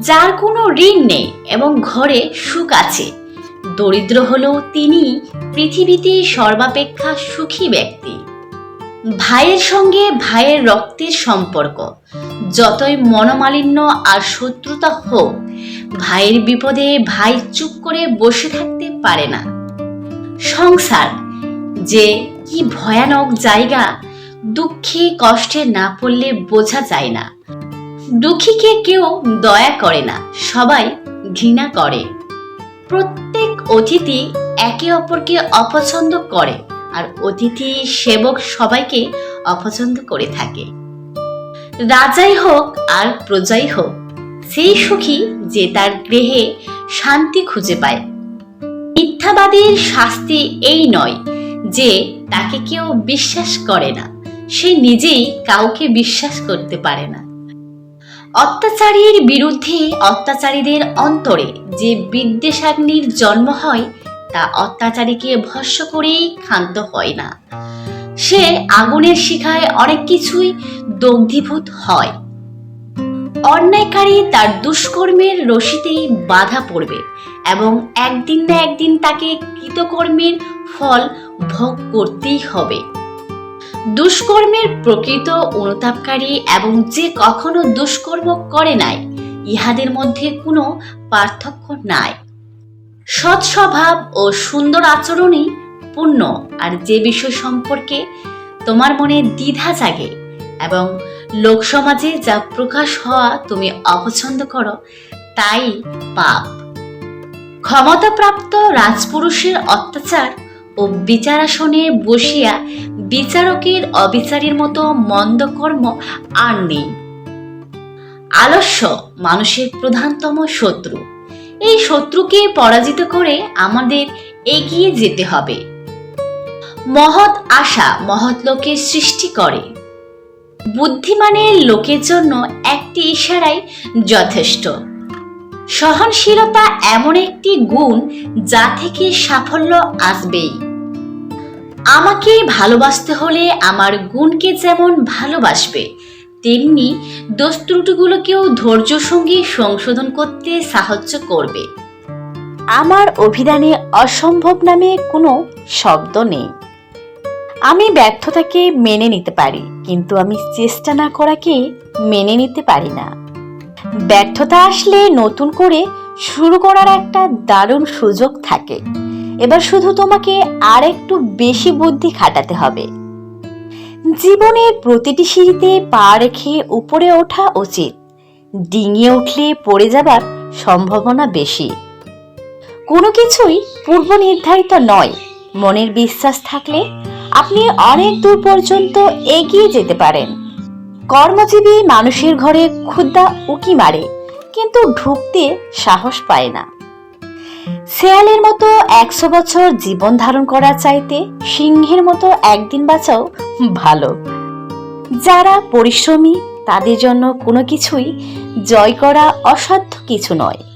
যার কোনো ঋণ নেই এবং ঘরে সুখ আছে। দরিদ্র হলেও তিনি পৃথিবীতে সর্বাপেক্ষা সুখী ব্যক্তি। ভাইয়ের সঙ্গে ভাইয়ের রক্তের সম্পর্ক। যতই মনোমালিন্য আর শত্রুতা হোক, ভাইয়ের বিপদে ভাই চুপ করে বসে থাকতে পারে না। সংসার, যে কি ভয়ানক জায়গা, দুঃখে কষ্টে না পড়লে বোঝা যায় না। দুঃখীকে কেউ দয়া করে না, সবাই ঘৃণা করে। প্রত্যেক অতিথি একে অপরকে অপছন্দ করে আর অতিথি সেবক সবাইকে অপছন্দ করে থাকে। রাজাই হোক আর প্রজাই হোক, সেই সুখী যে তার গৃহে শান্তি খুঁজে পায়। মিথ্যাবাদীর শাস্তি এই নয় যে তাকে কেউ বিশ্বাস করে না, সে নিজেই কাউকে বিশ্বাস করতে পারে না। অত্যাচারীর বিরুদ্ধে অত্যাচারীদের অন্তরে যে বিদ্বেষাগ্নির জন্ম হয়, তা অত্যাচারীকে ভস্য করেই ক্ষান্ত হয় না। সে আগুনের শিখায় অনেক কিছুই দগ্ধীভূত হয়। অন্যায়কারী তার দুষ্কর্মের রশিতেই বাধা পড়বে এবং একদিন না একদিন তাকে কৃতকর্মের ফল ভোগ করতেই হবে। দুষ্কর্মের প্রকৃত অনুতাপকারী এবং যে কখনো দুষ্কর্ম করে নাই, ইহাদের মধ্যে কোনো পার্থক্য নাই। সৎ স্বভাব ও সুন্দর আচরণই পূর্ণ, আর যে বিষয় সম্পর্কে তোমার মনে দ্বিধা জাগে এবং লোকসমাজে যা প্রকাশ হওয়া তুমি অপছন্দ করো, তাই পাপ। ক্ষমতাপ্রাপ্ত রাজপুরুষের অত্যাচার ও বিচারাসনে বসিয়া বিচারকের অবিচারের মতো মন্দ কর্ম আর নেই। আলস্য মানুষের প্রধানতম শত্রু। এই শত্রুকে পরাজিত করে আমাদের এগিয়ে যেতে হবে। মহৎ আশা মহৎ লোকের সৃষ্টি করে। বুদ্ধিমানের লোকের জন্য একটি ইশারাই যথেষ্ট। সহনশীলতা এমন একটি গুণ যা থেকে সাফল্য আসবেই। আমাকে ভালোবাসতে হলে আমার গুণকে যেমন ভালোবাসবে, তেমনি দোষ ত্রুটিগুলোকেও ধৈর্য সঙ্গে সংশোধন করতে সাহায্য করবে। আমার অভিধানে অসম্ভব নামে কোনো শব্দ নেই। আমি ব্যর্থতাকে মেনে নিতে পারি, কিন্তু আমি চেষ্টা না করাকে মেনে নিতে পারি না। ব্যর্থতা আসলে নতুন করে শুরু করার একটা দারুণ সুযোগ থাকে। এবার শুধু তোমাকে আর একটু বেশি বুদ্ধি খাটাতে হবে। জীবনের প্রতিটি সিঁড়িতে পা রেখে উপরে ওঠা উচিত। ডিঙিয়ে উঠলে পড়ে যাবার সম্ভাবনা বেশি। কোনো কিছুই পূর্ব নির্ধারিত নয়। মনের বিশ্বাস থাকলে আপনি অনেক দূর পর্যন্ত এগিয়ে যেতে পারেন। কর্মজীবী মানুষের ঘরে ক্ষুদ্রা উকি মারে, কিন্তু ঢুকতে সাহস পায় না। শেয়ালের মতো একশো বছর জীবন ধারণ করা চাইতে সিংহের মতো একদিন বাঁচাও ভালো। যারা পরিশ্রমী, তাদের জন্য কোনো কিছুই জয় করা অসাধ্য কিছু নয়।